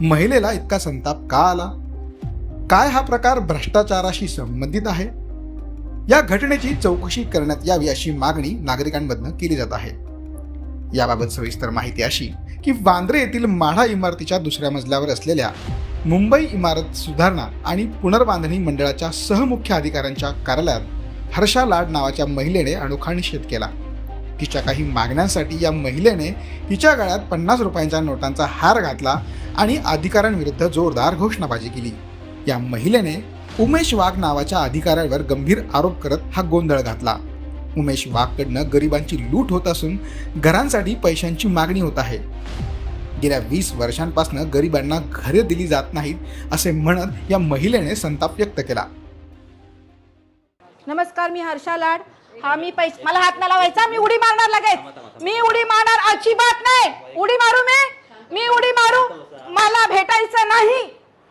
महिलेला इतका संताप का आला? काय हा प्रकार भ्रष्टाचाराशी संबंधित आहे? या घटनेची चौकशी करण्यात यावी अशी मागणी नागरिकांमधनं केली जात आहे. याबाबत सविस्तर माहिती अशी की वांद्रे येथील माढा इमारतीच्या दुसऱ्या मजल्यावर असलेल्या मुंबई इमारत सुधारणा आणि पुनर्बांधणी मंडळाच्या सहमुख्य अधिकाऱ्यांच्या कार्यालयात हर्षा लाड नावाच्या महिलेने अनोखा निषेध केला. तिच्या काही मागण्यांसाठी या महिलेने तिच्या गळ्यात पन्नास रुपयांच्या नोटांचा हार घातला आणि अधिकाऱ्यांविरुद्ध जोरदार घोषणाबाजी केली. या महिलेने उमेश वाघ नावाच्या अधिकाऱ्यावर गंभीर आरोप करत हा गोंधळ घातला. उमेश वाघकडनं गरिबांची लूट होत असून घरांसाठी पैशांची मागणी होत आहे. गेल्या वीस वर्षांपासून गरिबांना घरे दिली जात नाहीत असे म्हणत या महिलेने संताप व्यक्त केला. नमस्कार मी हर्षा लाड. हा मी पैसे मला हात नाही लावायचा मी उडी मारणार लगेच. मी उडी मारणार अजिबात नाही. उडी मारू मी? मी उडी मारू? मला भेटायचं नाही.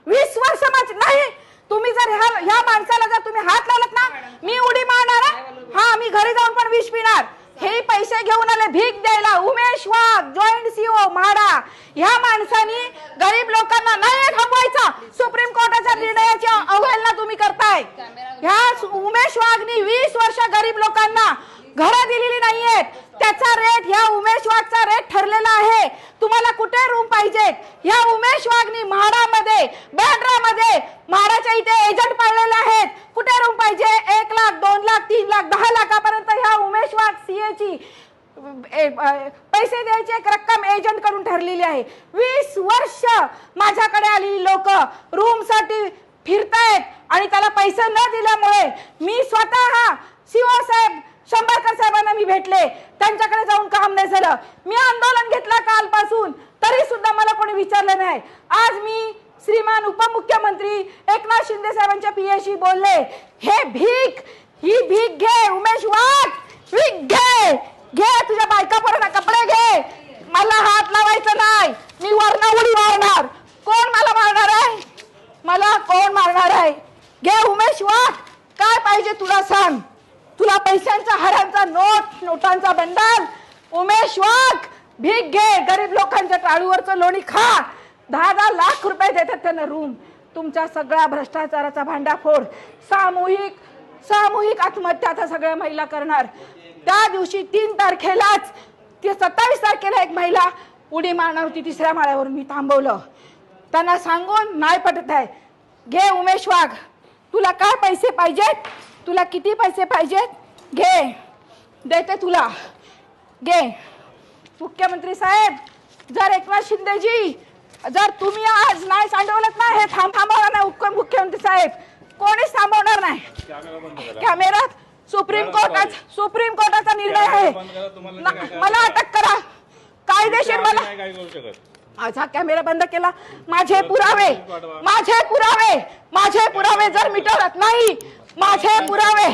वीस वर्ष माझ नाही. तुम्ही जर ह्या ह्या माणसाला जर तुम्ही हात लावलात ना मी उडी मारणार हा. हा मी घरी जाऊन पण विष पिणार. हे पैसे घेऊन आले भीक द्यायला. Umesh Wagh joint CO MHADA. ह्या माणसानी गरीब लोकांना नाही थांबवायचा. सुप्रीम कोर्टाच्या निर्णयाची अवहेलना तुम्ही करताय ह्या सु- उमेश वाघनी वीस वर्ष गरीब लोकांना घरं दिलेली नाहीयेत त्याचा रेट ह्या उमेश वाघचा रेट ठरलेला आहे. तुम्हाला कुठे रूम पाहिजेत ह्या उमेश वाघनी म्हाडामध्ये बँड्रामध्ये म्हाडाच्या इथे एजंट पाळलेले आहेत. कुठे रूम पाहिजे? एक लाख दोन लाख तीन लाख दहा लाखापर्यंत ह्या उमेश वाघ सीएची पैसे द्यायची एक रक्कम एजंटकडून ठरलेली आहे. वीस वर्ष माझ्याकडे आलेली लोक रूमसाठी फिरतायत आणि त्याला पैसे न दिल्यामुळे मी स्वतः सीओ साहेब शंभरकर साहेबांना मी भेटले. त्यांच्याकडे जाऊन काम नाही झालं. मी आंदोलन घेतलं कालपासून. तरी सुद्धा मला कोणी विचारलं नाही. आज मी श्रीमान उपमुख्यमंत्री एकनाथ शिंदे साहेबांच्या पियाशी बोलले. हे भीक ही भीक घे उमेश वाघ. भीक घे. घे तुझ्या बायका पोरांना कपडे घे. मला हात लावायचं नाही. मी वर्ण उडी मारणार. कोण मला मारणार आहे? मला कोण मारणार आहे? घे उमेश वाघ. काय पाहिजे तुला सांग. तुला पैशांचा हारांचा नोट नोटांचा बंडल. उमेश वाघ भीक घे. गरीब लोकांच्या टाळूवरचं लोणी खा. दहा दहा लाख रुपये देतात त्यांना रूम तुमच्या सगळ्या भ्रष्टाचाराचा भांडाफोड. सामूहिक सामूहिक आत्महत्या आता सगळ्या महिला करणार. त्या दिवशी तीन तारखेलाच ते सत्तावीस तारखेला एक महिला उडी मारणार होती तिसऱ्या माळ्यावरून. मी थांबवलं. त्यांना सांगून नाही पटत आहे. घे उमेश वाघ. तुला काय पैसे पाहिजेत? तुला किती पैसे पाहिजेत? घे. देते तुला. घे. मुख्यमंत्री साहेब जर एकनाथ शिंदेजी जर तुम्ही आज नाही सांडवलं ना हे थांब थांबवणार नाही उप- मुख्यमंत्री साहेब. कोणीच थांबवणार नाही. कॅमेरात सुप्रीम कोर्टात सुप्रीम कोर्टाचा निर्णय आहे. मला अटक करा. कायदेशीर मला माझा कॅमेरा बंद केला. माझे पुरावे माझे पुरावे माझे पुरावे जर मिटवत नाही माझे पुरावे